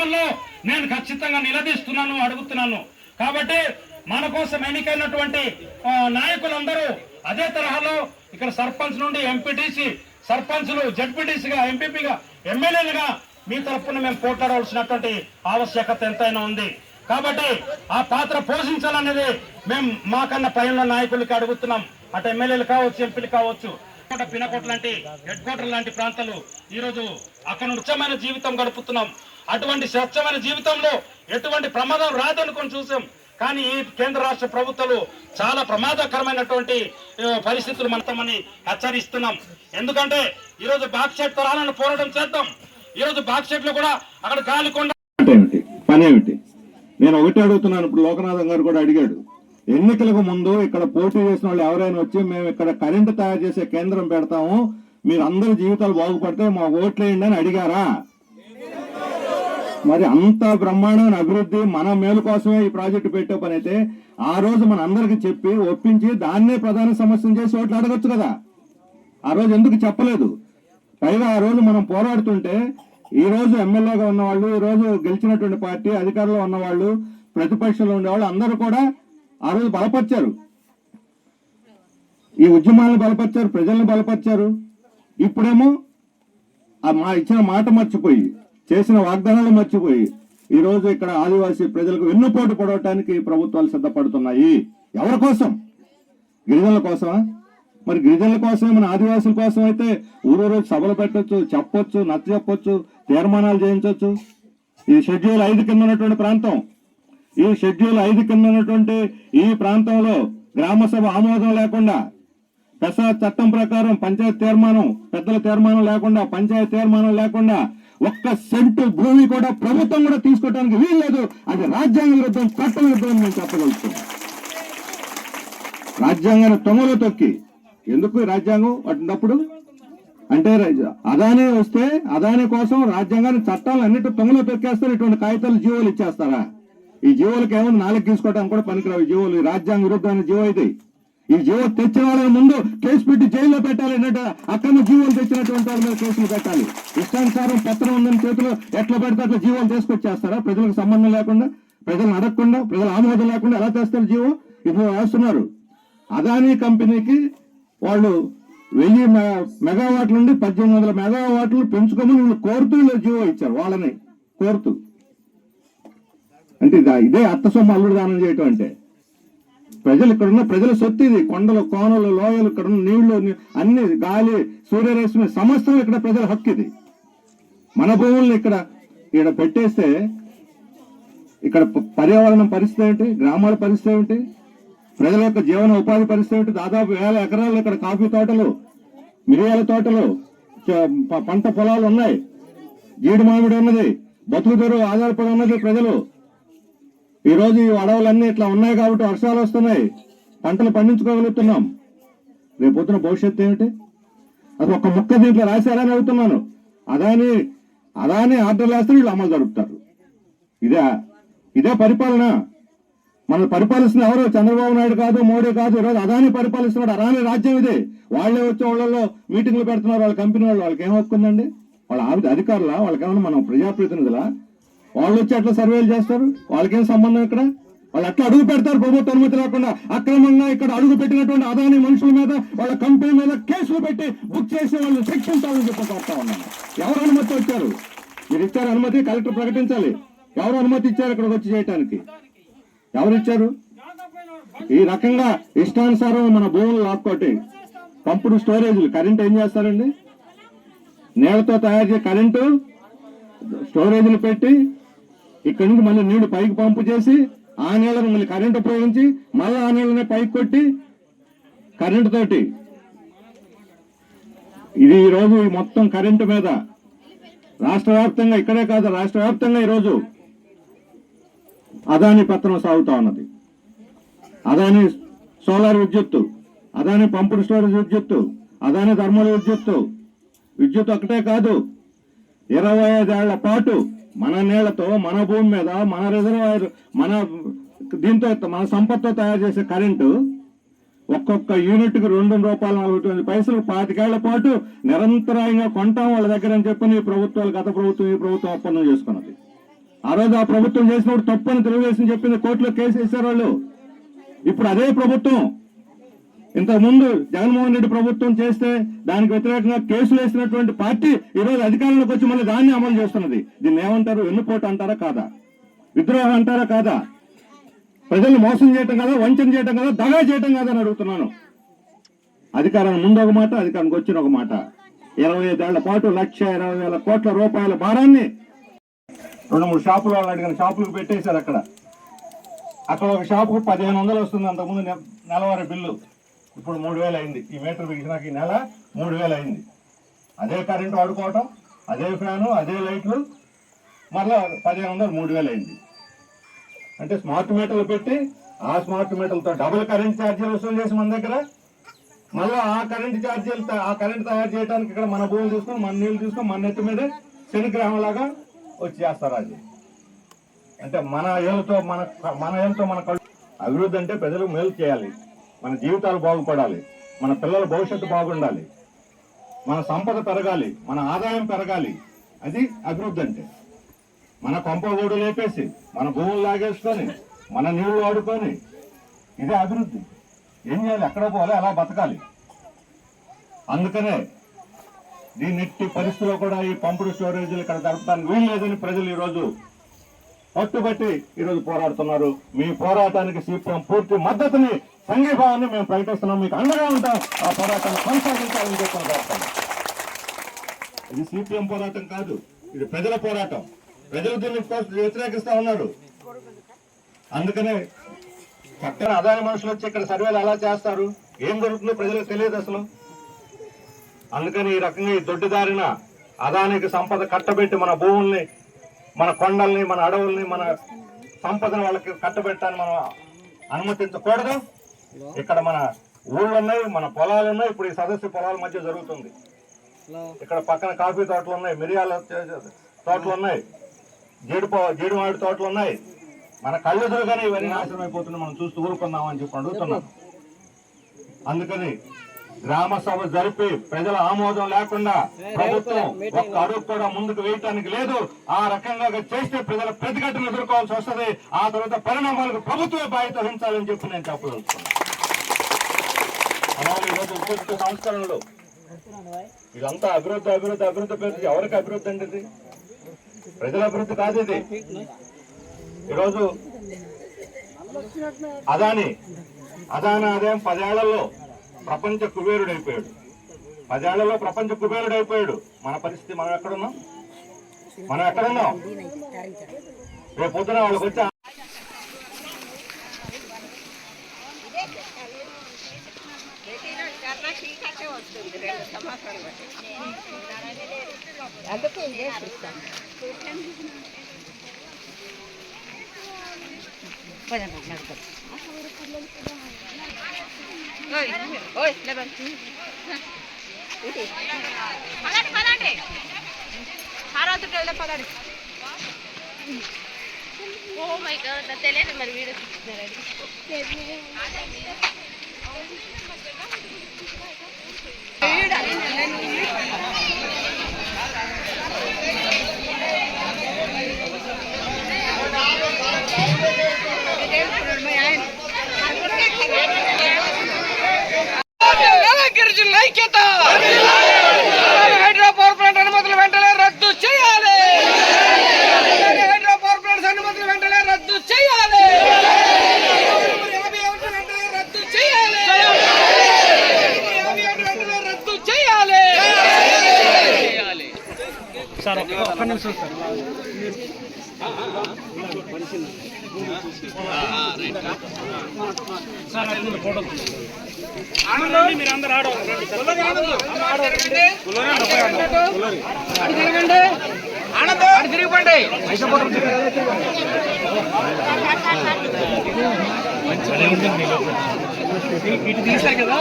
ఉద్యమంలో నేను ఖచ్చితంగా నిలదీస్తున్నాను అడుగుతున్నాను. కాబట్టి మన కోసం ఎన్నికైనటువంటి నాయకులందరూ అదే తరహాలో ఇక్కడ సర్పంచ్ నుండి ఎంపీటీసీ సర్పంచ్లు జడ్పీటీసీగా ఎంపీపీగా ఎమ్మెల్యేలుగా మీ తరఫున మేము పోట్లాడవలసినటువంటి ఆవశ్యకత ఎంతైనా ఉంది. కాబట్టి ఆ పాత్ర పోషించాలనేది మేము మాకన్నా పైన నాయకులకి అడుగుతున్నాం. అటు ఎమ్మెల్యేలు కావచ్చు ఎంపీలు కావచ్చు. కోట పినకోట లాంటి హెడ్ క్వార్టర్ లాంటి ప్రాంతాలు ఈ రోజు అక్కడ ఉచ్చమైన జీవితం గడుపుతున్నాం. అటువంటి స్వచ్ఛమైన జీవితంలో ఎటువంటి ప్రమాదం రాదనుకొని చూసాం. కానీ ఈ కేంద్ర రాష్ట్ర ప్రభుత్వాలు చాలా ప్రమాదకరమైనటువంటి పరిస్థితులు మనతమని హెచ్చరిస్తున్నాం. ఎందుకంటే ఈరోజు బాక్సెట్ తరాలను పోరాటం చేద్దాం. ఈరోజు బాక్సెట్లో కూడా అక్కడ గాలి కొండ అంటే ఏమిటి? పని ఏమిటి? నేను ఒకటి అడుగుతున్నాను ఇప్పుడు లోకనాథం గారు కూడా అడిగాడు. ఎన్నికలకు ముందు ఇక్కడ పోటీ చేసిన వాళ్ళు ఎవరైనా వచ్చి మేము ఇక్కడ కరెంటు తయారు చేసే కేంద్రం పెడతాము మీరు అందరి జీవితాలు బాగుపడితే మా ఓట్లేయండి అని అడిగారా? మరి అంత బ్రహ్మాండమైన అభివృద్ధి మన మేలు కోసమే ఈ ప్రాజెక్టు పెట్టే పని అయితే ఆ రోజు మన అందరికి చెప్పి ఒప్పించి దాన్నే ప్రధాన సమస్యను చేసి ఓట్లు అడగచ్చు కదా. ఆ రోజు ఎందుకు చెప్పలేదు? పైగా ఆ రోజు మనం పోరాడుతుంటే ఈ రోజు ఎమ్మెల్యేగా ఉన్నవాళ్ళు ఈ రోజు గెలిచినటువంటి పార్టీ అధికారంలో ఉన్నవాళ్ళు ప్రతిపక్షంలో ఉండేవాళ్ళు అందరూ కూడా ఆ రోజు బలపరిచారు. ఈ ఉద్యమాలను బలపరిచారు ప్రజలను బలపరిచారు. ఇప్పుడేమో ఆ మా ఇచ్చిన మాట మర్చిపోయి చేసిన వాగ్దానాలు మర్చిపోయి ఈ రోజు ఇక్కడ ఆదివాసీ ప్రజలకు వెన్నుపోటు పడవటానికి ప్రభుత్వాలు సిద్ధపడుతున్నాయి. ఎవరి కోసం? గిరిజనుల కోసమా? మరి గిరిజనుల కోసమే మన ఆదివాసుల కోసం అయితే ఊరూరు సభలు పెట్టొచ్చు చెప్పొచ్చు నచ్చ చెప్పొచ్చు తీర్మానాలు చేయించవచ్చు ఈ షెడ్యూల్ ఐదు కింద ఉన్నటువంటి ప్రాంతం. ఈ షెడ్యూల్ ఐదు కింద ఉన్నటువంటి ఈ ప్రాంతంలో గ్రామసభ ఆమోదం లేకుండా పెసా చట్టం ప్రకారం పంచాయతీ తీర్మానం పెద్దల తీర్మానం లేకుండా పంచాయతీ తీర్మానం లేకుండా ఒక్క సెంటు భూమి కూడా ప్రభుత్వం కూడా తీసుకోవడానికి వీల్లేదు. అది రాజ్యాంగ విరుద్ధం చట్టం విరుద్ధం అని నేను రాజ్యాంగాన్ని తొంగలో తొక్కి. ఎందుకు రాజ్యాంగం అటున్నప్పుడు అంటే అదానే వస్తే అదాని కోసం రాజ్యాంగాన్ని చట్టాలు అన్నిటి తొంగలో తొక్కేస్తారు. ఇటువంటి కాగితాలు జీవోలు ఇచ్చేస్తారా? ఈ జీవోలకి ఏమన్నా నాలుగు తీసుకోవడానికి కూడా పనికిరావు ఈ జీవోలు. రాజ్యాంగ విరుద్ధమైన జీవో ఇది. ఈ జీవో తెచ్చిన వాళ్ళని ముందు కేసు పెట్టి జైల్లో పెట్టాలి అన్నట్టు అక్రమ జీవోలు తెచ్చినటువంటి వాళ్ళ మీద కేసులు పెట్టాలి. ఇష్టానుసారం పత్రం ఉందని చేతిలో ఎట్లా పెడితే అట్లా జీవోలు తీసుకొచ్చేస్తారా? ప్రజలకు సంబంధం లేకుండా ప్రజలను అడగకుండా ప్రజల ఆమోదం లేకుండా ఎలా తెస్తారు జీవో? ఇప్పుడు వేస్తున్నారు అదానీ కంపెనీకి వాళ్ళు వెయ్యి మె- మెగావాట్ల నుండి పద్దెనిమిది వందల మెగావాట్లు పెంచుకోమని వీళ్ళు కోరుతూ వీళ్ళు జీవో ఇచ్చారు వాళ్ళని కోరుతూ. అంటే ఇదే అత్త సొమ్ము అల్లుడు దానం చేయటం అంటే. ప్రజలు ఇక్కడ ఉన్న ప్రజల సొత్తు ఇది. కొండలు కోనలు లోయలు ఇక్కడ ఉన్న నీళ్ళు అన్ని గాలి సూర్యరశ్మి సమస్తం ఇక్కడ ప్రజల హక్కు ఇది. మన భూముల్ని ఇక్కడ ఇక్కడ పెట్టేస్తే ఇక్కడ పర్యావరణం పరిస్థితి ఏంటి? గ్రామాల పరిస్థితి ఏంటి? ప్రజల యొక్క జీవన ఉపాధి పరిస్థితి ఏంటి? దాదాపు వేల ఎకరాలు ఇక్కడ కాఫీ తోటలు మిరియాల తోటలు పంట పొలాలు ఉన్నాయి. జీడి మామిడి ఉన్నది. బతుకు తెరువు ఆధారపడి ఉన్నది ప్రజలు. ఈరోజు ఈ అడవులన్నీ ఇట్లా ఉన్నాయి కాబట్టి వర్షాలు వస్తున్నాయి. పంటలు పండించుకోగలుగుతున్నాం. రేపు భవిష్యత్తు ఏమిటి? అది ఒక ముక్క దీంట్లో రాశారని అవుతున్నాను అదాని అదాని ఆర్డర్లు వేస్తే వీళ్ళు అమలు జరుపుతారు. ఇదే ఇదే పరిపాలన. మనం పరిపాలిస్తున్న ఎవరు? చంద్రబాబు నాయుడు కాదు మోడీ కాదు ఈరోజు అదాని పరిపాలిస్తున్నాడు. అదాని రాజ్యం ఇది. వాళ్ళే వచ్చే వాళ్ళలో మీటింగ్లు పెడుతున్నారు వాళ్ళ కంపెనీ వాళ్ళు. వాళ్ళకి ఏం హక్కుందండి వాళ్ళ ఆవిడ అధికారులా? వాళ్ళకేమన్నా మనం ప్రజాప్రతినిధులా? వాళ్ళు వచ్చి అట్లా సర్వేలు చేస్తారు? వాళ్ళకేం సంబంధం ఇక్కడ? వాళ్ళు అట్లా అడుగు పెడతారు ప్రభుత్వ అనుమతి లేకుండా. అక్రమంగా ఇక్కడ అడుగు పెట్టినటువంటి అదాని మనుషుల మీద వాళ్ళ కంపెనీ మీద కేసులు పెట్టి బుక్ చేసి వాళ్ళు శిక్షించాలని చెప్పి కోరుతా ఉన్నాను. ఎవరు అనుమతి వచ్చారు? మీరు ఇచ్చారు అనుమతి కలెక్టర్ ప్రకటించాలి. ఎవరు అనుమతి ఇచ్చారు ఇక్కడికి వచ్చి చేయటానికి? ఎవరు ఇచ్చారు? ఈ రకంగా ఇష్టానుసారం మన భూములు లాక్కోటి. పంపుడు స్టోరేజ్లు కరెంట్ ఏం చేస్తారండి? నీళ్ళతో తయారు చేసే కరెంటు స్టోరేజ్లు పెట్టి ఇక్కడి నుంచి మళ్ళీ నీళ్ళు పైకి పంపు చేసి ఆ నీళ్ళను మళ్ళీ కరెంట్ ఉపయోగించి మళ్ళీ ఆ నీళ్ళని పైకి కొట్టి కరెంటు తోటి. ఇది ఈ రోజు ఈ మొత్తం కరెంటు మీద. రాష్ట్ర వ్యాప్తంగా ఇక్కడే కాదు రాష్ట్ర వ్యాప్తంగా ఈరోజు అదాని పత్రం సాగుతా ఉన్నది. అదాని సోలార్ విద్యుత్తు అదాని పంపుడు స్టోరేజ్ విద్యుత్తు అదాని థర్మల్ విద్యుత్తు. విద్యుత్ ఒకటే కాదు ఇరవై ఐదేళ్ళ పాటు మన నీళ్ళతో మన భూమి మీద మన రిజర్వాయర్ మన దీంతో మన సంపత్తో తయారు చేసే కరెంటు ఒక్కొక్క యూనిట్కి రెండు రూపాయల నలభై పైసలు పాతికేళ్ళ పాటు నిరంతరాయంగా కొంటాం వాళ్ళ దగ్గర అని చెప్పి ఈ ప్రభుత్వాలు గత ప్రభుత్వం ఈ ప్రభుత్వం ఒప్పందం చేసుకున్నది. ఆ రోజు ఆ ప్రభుత్వం చేసినప్పుడు తప్పని తెలుగుదేశం చెప్పింది కోర్టులో కేసు వేశారు వాళ్ళు. ఇప్పుడు అదే ప్రభుత్వం ఇంతకు ముందు జగన్మోహన్ రెడ్డి ప్రభుత్వం చేస్తే దానికి వ్యతిరేకంగా కేసులు వేసినటువంటి పార్టీ ఈరోజు అధికారంలోకి వచ్చి మళ్ళీ దాన్ని అమలు చేస్తున్నది. దీన్ని ఏమంటారు? వెన్నుపోటు అంటారా? కాదా? విద్రోహం అంటారా? కాదా? ప్రజల్ని మోసం చేయటం కదా? వంచన చేయటం కదా? దగా చేయటం కదా అని అడుగుతున్నాను. అధికారం ముందు ఒక మాట అధికారానికి వచ్చిన ఒక మాట. ఇరవై ఐదేళ్ళ పాటు లక్ష ఇరవై వేల కోట్ల రూపాయల భారాన్ని రెండు మూడు షాపులు వాళ్ళు అడిగిన షాపులకు పెట్టేశారు అక్కడ. అక్కడ ఒక షాపుకు పదిహేను వందలు వస్తుంది అంతకుముందు నె- నెలవారీ బిల్లు. ఇప్పుడు మూడు వేలు అయింది. ఈ మీటర్ బిగించినాక ఈ నెల మూడు వేలు అయింది. అదే కరెంటు వాడుకోవటం అదే ఫ్యాను అదే లైట్లు మరలా పదిహేను వందలు మూడు వేలు అయింది. అంటే స్మార్ట్ మీటర్లు పెట్టి ఆ స్మార్ట్ మీటర్లతో డబుల్ కరెంట్ ఛార్జీలు వసూలు చేసి మన దగ్గర మళ్ళీ ఆ కరెంట్ ఛార్జీలు ఆ కరెంట్ తయారు చేయడానికి ఇక్కడ మన భూములు తీసుకొని మన నీళ్ళు తీసుకొని మన నెత్తి మీద శనిగ్రహంలాగా వచ్చి చేస్తారు అది. అంటే మన ఏళ్ళతో మన మన ఏళ్ళతో మన కళ్ళు అభివృద్ధి అంటే ప్రజలకు మేలు చేయాలి. మన జీవితాలు బాగుపడాలి. మన పిల్లల భవిష్యత్తు బాగుండాలి. మన సంపద పెరగాలి. మన ఆదాయం పెరగాలి. అది అభివృద్ధి అంటే. మన కొంప ఓడు లేపేసి మన భూములు లాగేసుకొని మన నీళ్ళు వాడుకొని ఇదే అభివృద్ధి. ఏం చేయాలి? ఎక్కడ పోవాలి? అలా బతకాలి? అందుకనే దీన్ని పరిస్థితిలో కూడా ఈ పంపుడు స్టోరేజీలు ఇక్కడ జరపడానికి వీలు లేదని ప్రజలు ఈరోజు పట్టుబట్టి ఈరోజు పోరాడుతున్నారు. మీ పోరాటానికి సిపిఎం పూర్తి మద్దతుని సంఘీభావాన్ని మేము ప్రకటిస్తున్నాం. మీకు అండగా ఉంటాం. ఆ పోరాటాన్ని కొనసాగించాలని చెప్పి కోరుతాం ఇది సిపిఎం పోరాటం కాదు. ఇది ప్రజల పోరాటం. ప్రజలు దీన్ని వ్యతిరేకిస్తూ వ్యతిరేకిస్తా ఉన్నారు. అందుకనే చక్కని అదాని మనుషులు వచ్చి ఇక్కడ సర్వేలు ఎలా చేస్తారు? ఏం జరుగుతుందో ప్రజలకు తెలియదు అసలు. అందుకని ఈ రకంగా ఈ దొడ్డిదారిన అదానికి సంపద కట్టబెట్టి మన భూముల్ని మన కొండల్ని మన అడవుల్ని మన సంపదను వాళ్ళకి కట్టబెట్టాలని మనం అనుమతించకూడదు. ఇక్కడ మన ఊళ్ళు ఉన్నాయి మన పొలాలు ఉన్నాయి ఇప్పుడు ఈ సదస్సు పొలాల మధ్య జరుగుతుంది. ఇక్కడ పక్కన కాఫీ తోటలు ఉన్నాయి మిరియాల తోటలు ఉన్నాయి జీడి పో- జీడి మామిడి తోటలు ఉన్నాయి మన కళ్ళెదురుగానే ఇవన్నీ నాశనం అయిపోతున్నాయి. మనం చూస్తూ ఊరుకుందాం అని చెప్పి అడుగుతున్నాం. అందుకని గ్రామ సభ జరిపి ప్రజల ఆమోదం లేకుండా ప్రభుత్వం ఒక్క అడుగు కూడా ముందుకు వేయటానికి లేదు. ఆ రకంగా చేస్తే ప్రజల ప్రతిఘటన ఎదుర్కోవాల్సి వస్తది. ఆ తర్వాత పరిణామాలకు ప్రభుత్వమే బాధ్యత వహించాలని చెప్పి నేను చెప్పదలుచుకున్నాను. అలాగే ఈరోజు ఉపయుక్త సంస్కరణలు. ఇదంతా అభివృద్ధి అభివృద్ధి అభివృద్ధి పేరు ఎవరికి అభివృద్ధి అండి ఇది? ప్రజల అభివృద్ధి కాదు ఇది. ఈరోజు అదాని అదాని ఆదాయం పదేళ్ళలో ప్రపంచ కుబేరుడు అయిపోయాడు పదేళ్ళలో ప్రపంచ కుబేరుడు అయిపోయాడు మన పరిస్థితి మనం ఎక్కడున్నాం? మనం ఎక్కడున్నాం? రేపు పొద్దున వాళ్ళకి వచ్చి అందుకే ఇదే చూస్తాను పదండి నడుపు ఓయ్ పదండి. పదండి హారతుకి వెళ్తే పదండి ఓ మై గాడ్ నాకు తెలియదు మరి వీడియో తీస్తున్నారని గిరిజనుల ఐక్యత. హైడ్రో పవర్ ప్లాంట్ అనుమతులు వెంటనే రద్దు చేయాలి. హైడ్రో పవర్ ప్లాంట్ అనుమతులు వెంటనే రద్దు చేయాలి. రద్దు చేయాలి. వెంటనే రద్దు చేయాలి. యాభై ఒకటి వెంటనే రద్దు చేయాలి ఆనంద్ అటు తిరిగిపోండి ఇటు తీసారు కదా